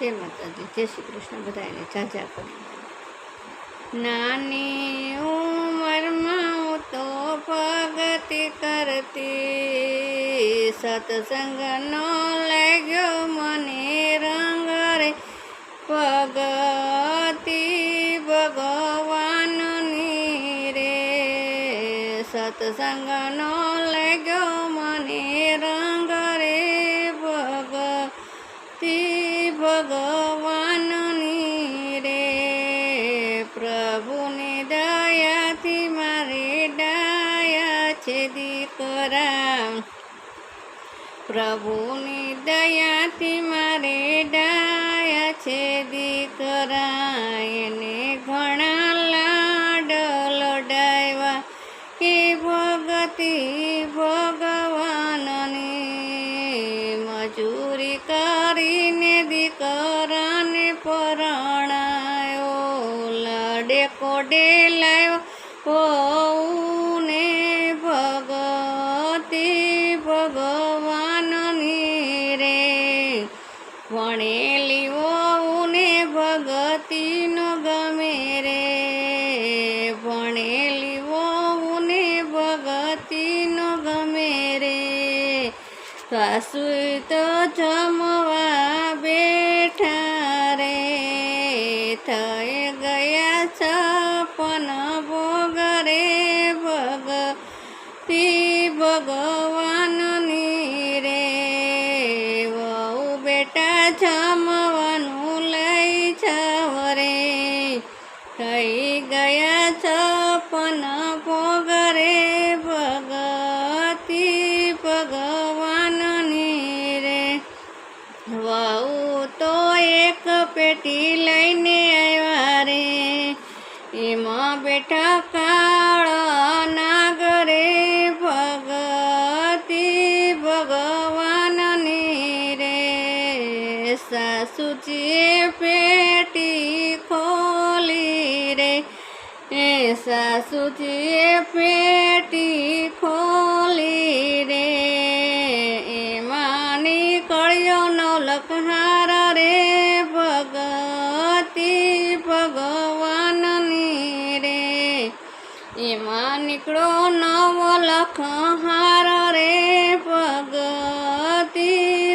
જય માતાજી, જય શ્રી કૃષ્ણ બધાને જાજા કરી. નાની ઉંમરમાં તો ભગતિ કરતી, સત્સંગનો લાગ્યો મને રંગ રે. ભગતિ ભગવાનની રે, સત્સંગનો લાગ્યો મને છે દીકરા. પ્રભુની દયાથી મારે ડાયા છે દીકરા. એને ઘણા લાડ લડાવ્યા કે ભગતિ ભગવાનની. મજૂરી કરીને દીકરાને પરણાયો. લાડે કોડે લાવ્યો ભણેલી વહુને ન ગમે રે. ભણેલી વહુને ન ગમે રે. સાસુ તો જમવા બેઠા રે. થઈ ગયા છપન ભોગ રે ભગતિ ભગવાનની જમવાનું લઈ જાવ રે થઈ ગયા છપન ભોગ રે ભગતિ ભગવાનની રે. વહુ તો એક પેટી લઈને આવ્યા રે. એમાં બેઠા સાસુજીએ પેટી ખોલી રે. એ સાસુજીએ પેટી ખોલી રે. એમાં નીકળ્યો નવલકહાર રે ભગતિ ભગવાનની રે. એમાં નીકળો નવલખહાર રે ભગતિ